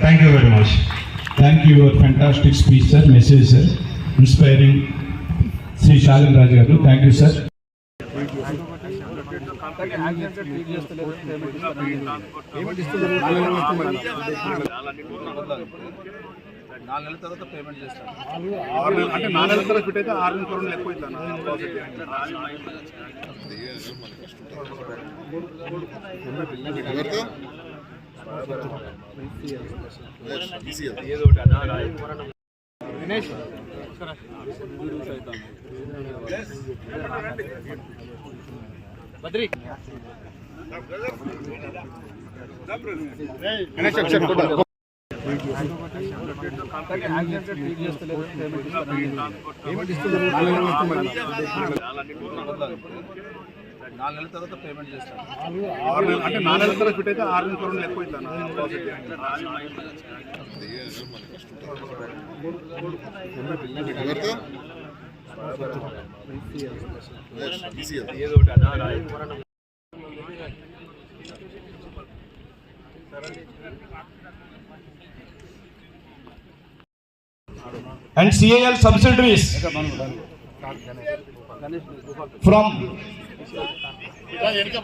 Thank you very much thank you your fantastic speech sir message sir inspiring Shri Shalin Raju garu thank you sir నాలుగు నెలల తర్వాత payment చేస్తాను అంటే నాలుగు నెలల తర్వాత ఫిట్ ఆరు నెలల ఎక్కువ అవుతాను దినేష్ బద్రి గణేష్ ఒకసారి కొట్టాలి పేమెంట్ ఇస్తున్నారు నాలుగు నెలల తర్వాత పేమెంట్ చేస్తాను ఆరు నెలలు అంటే నాలుగు నెలల తర్వాత ఫిట్ అయితే ఆరు నెలల కరోనా ఎక్కువ అవుతాను And CAL subsidiaries from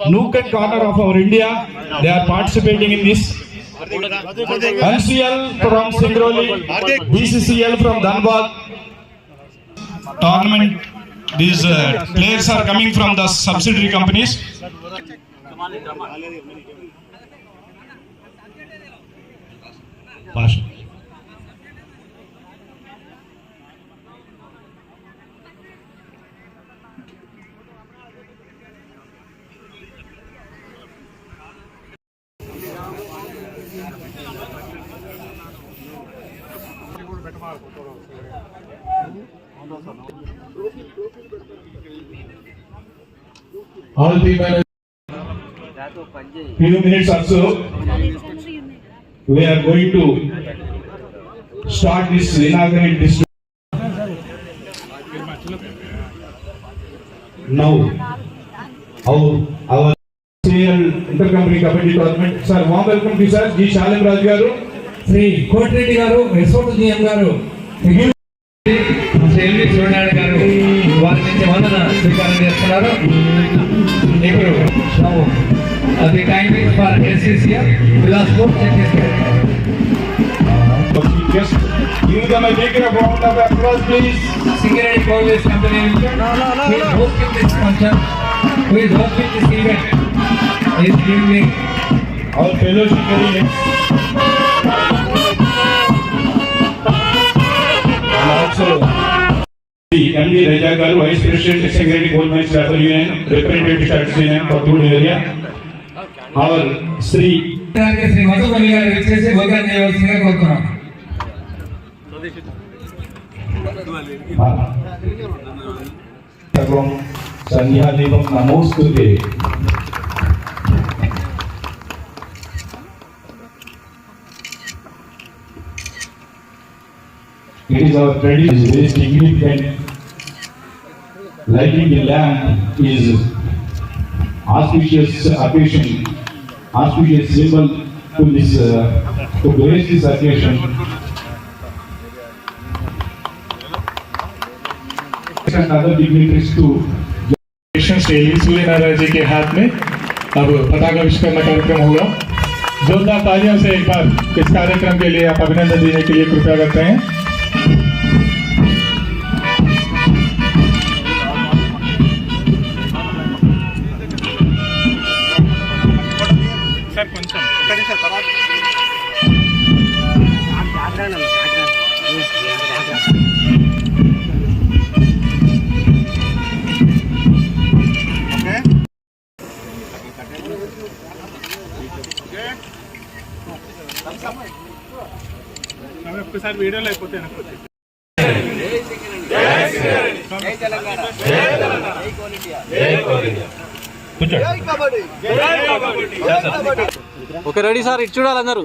nook and corner of our India, they are participating in this. NCL from Singrauli, BCCL from Dhanbad. Tournament, these uh, players are coming from the subsidiary companies. Pasha. All the managers. Few minutes also, we are going to start this inaugurate this. Now, our, our CL intercompany committee tournament, sir, warm welcome to sir, G. Shalim Raj garu. Shri Kotireddy గారు Yashwant GM గారు Shri LV Suryanarayana గారు వారి నుంచి వందన స్వీకారం చేస్తున్నారు ఇప్పుడు the timing for SCCL Bilaspur Chhattisgarh Just give them a big round of applause, please. Singareni police company who is hosting this function, who is hosting this event, is giving Our fellow Shikari. MD Rajagaru, Vice President, Secretary, Goldman Sachs Union, Representative Stats Union, Pathood area. Our Sri. Shri Madhubali garu వచ్చేసి భోజనం చేయవలసిందిగా కోరుతున్నాం సర్వం సంధ్యాదీపం నమోస్తుతే It is our tradition, is very significant. Lighting the lamp is auspicious occasion, auspicious symbol to this, uh, to grace this occasion. जी के हाथ में अब पताका विश्वकर्मा कार्यक्रम होगा जोरदार तालियों से एक बार इस कार्यक्रम के लिए आप अभिनंदन देने के लिए कृपया करते हैं వెనక్కి. ఓకే రెడీ సార్ ఇటు చూడాలి అందరూ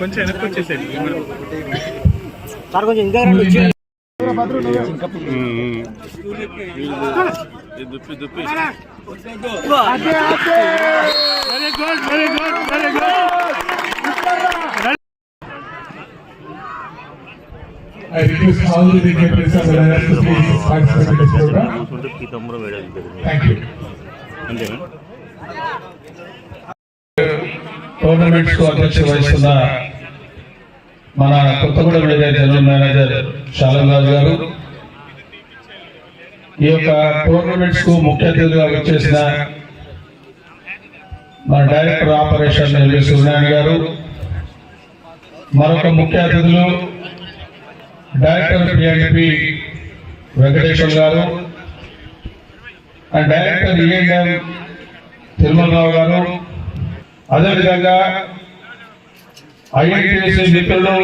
కొంచెం వెనక్కి సార్ కొంచెం ఇంకా. దుప్పి దుప్పి very good very good very good I request all the dignitaries and leaders to please participate in this program. Thank you. టోర్నమెంట్స్కు అధ్యక్ష వహిస్తున్న మన Kothagudem area general manager Salam Raju garu ఈ యొక్క టోర్నమెంట్స్కు ముఖ్య అతిథిగా వచ్చేసిన మన డైరెక్టర్ ఆపరేషన్ ఎల్వి సూర్యనారాయణ గారు మరొక ముఖ్య అతిథులు director PNP Venkateshwar garu and director ENM Tirumalarao garu అదేవిధంగా ఐఎన్టీఎస్సీ నిపుణులు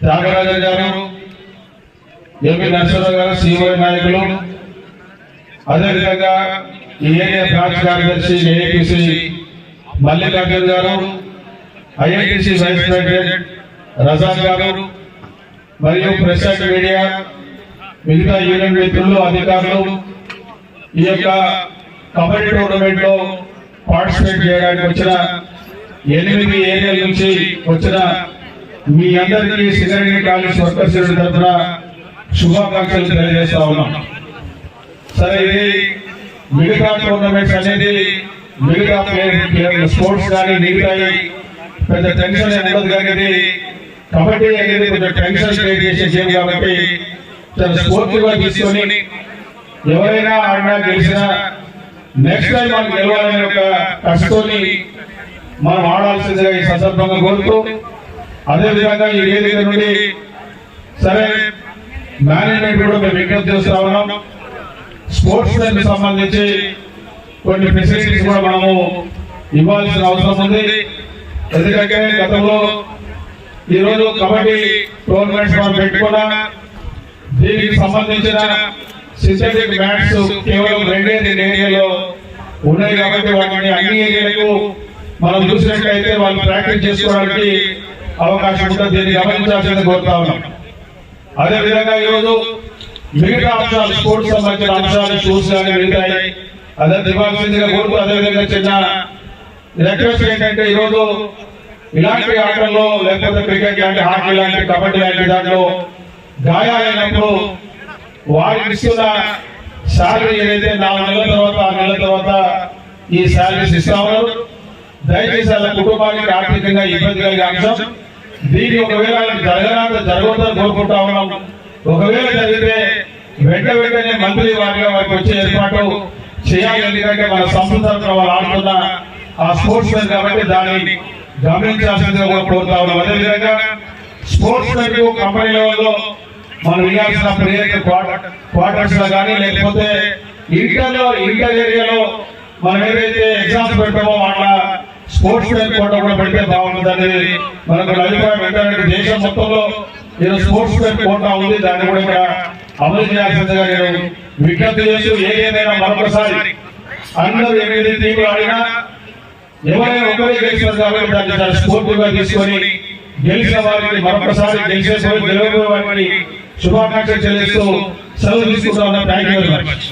త్యాగరాజన్ గారు ఎంపీ నరసింహరావు గారు సిఓ నాయకులు. అదేవిధంగా ఏఏ బ్రాంచ్ కార్యదర్శి ఏఐటీసీ మల్లికార్జున్ గారు ఐఐటిసి వైస్ ప్రెసిడెంట్ రజాక్ గారు మరియు ప్రెసిడెంట్ మీడియా మిగతా యూనియన్ మిత్రులు అధికారులు ఈ యొక్క కబడ్డీ టోర్నమెంట్లో పార్టిసిపేట్ చేయడానికి వచ్చిన ఎనిమిది ఏరియాల నుంచి వచ్చిన మీ అందరికీ సింగరేణి కాలేజ్ వర్కర్స్ తరఫున శుభాకాంక్షలు తెలియజేస్తా ఉన్నాం. సరే ఇది మిగతా టోర్నమెంట్స్ అనేది మిగతా స్పోర్ట్స్ కానీ మిగతా పెద్ద టెన్షన్ ఏం ఉండదు కానీ కబడ్డీ అనేది కొంచెం టెన్షన్ క్రియేట్ చేసే గేమ్ కాబట్టి చాలా స్పోర్టివ్ తీసుకొని ఎవరైనా ఆడినా గెలిచినా నెక్స్ట్ టైం మనం గెలవాలనే ఒక కష్టతోని మనం ఆడాల్సిందిగా ఈ సందర్భంగా కోరుతూ అదే విధంగా ఈ వేదిక నుండి? సరే మేనేజ్మెంట్ కూడా మేము విజ్ఞప్తి చేస్తా ఉన్నాం. స్పోర్ట్స్ మెన్ సంబంధించి కొన్ని ఫెసిలిటీస్ కూడా మనము ఇవ్వాల్సిన అవసరం ఉంది. ఎందుకంటే గతంలో ఈరోజు కబడ్డీ టోర్నమెంట్స్ మనం పెట్టుకున్నా. దీనికి సంబంధించిన సింథటిక్ మ్యాట్స్ కేవలం రెండే రెండు ఏరియాలో ఉన్నాయి కాబట్టి వాటిని అన్ని ఏరియాలకు మనం చూసినట్లయితే వాళ్ళు ప్రాక్టీస్ చేసుకోవడానికి అవకాశం ఉంటుంది దీన్ని గమనించాల్సింది కోరుతా ఉన్నాం. అదేవిధంగా ఈరోజు మిగతా అంశాలు స్పోర్ట్స్ సంబంధించిన అంశాలు షూస్ కానీ మిగతాయి. అదే దివాల్సిందిగా కోరుతూ అదేవిధంగా చిన్న రిక్వెస్ట్ ఏంటంటే ఈరోజు ఇలాంటి ఆటల్లో లేకపోతే క్రికెట్ లాంటి హాకీ లాంటి కబడ్డీ లాంటి దాంట్లో గాయాలైనప్పుడు వారికి ఇస్తున్న శాలరీ ఏదైతే నాలుగు నెలల తర్వాత ఆరు నెలల తర్వాత ఈ శాలరీస్ ఇస్తా ఉన్నారు. దయచేసి వాళ్ళ కుటుంబానికి ఆర్థికంగా ఇబ్బంది కలిగే అంశం. దీన్ని ఒకవేళ ఆయన జరగనంత జరగవద్దని కోరుకుంటా ఉన్నాం. ఒకవేళ జరిగితే వెంట వెంటనే మంత్రి వారిగా వారికి వచ్చే ఏర్పాటు చేయాలి. ఎందుకంటే మన సంస్థ వాళ్ళు ఆడుతున్న ఆ స్పోర్ట్స్ మెన్ కాబట్టి దాన్ని గమనించాల్సిందిగా కూడా కోరుతా ఉన్నాం. అదేవిధంగా స్పోర్ట్స్ మెన్ కంపెనీ లెవెల్లో మనం ఇవ్వాల్సిన ప్లేయర్ క్వార్టర్స్లో కానీ లేకపోతే ఇంటర్లో ఇంటర్ ఏరియాలో మనం ఏదైతే ఎగ్జామ్స్ పెడతామో వాళ్ళ స్పోర్ట్స్ మెన్ కోట కూడా పెడితే బాగుంటుందని మనకు అభిప్రాయం. ఏంటంటే దేశం మొత్తంలో నేను స్పోర్ట్స్ మెన్ కోట ఉంది. దాన్ని కూడా ఇక్కడ అమలు చేయాల్సిందిగా నేను విజ్ఞప్తి చేస్తూ ఏదైనా మరొకసారి అందరూ ఎనిమిది టీంలు ఆడినా ఎవరైనా ఒకరే గెలిచారు కాబట్టి దాన్ని చాలా స్ఫూర్తిగా తీసుకొని గెలిచిన వారిని మరొకసారి గెలిచేసుకొని గెలవబోయే వారికి శుభాకాంక్షలు చెల్లిస్తూ సెలవు తీసుకుంటా ఉన్నాం. Thank you very much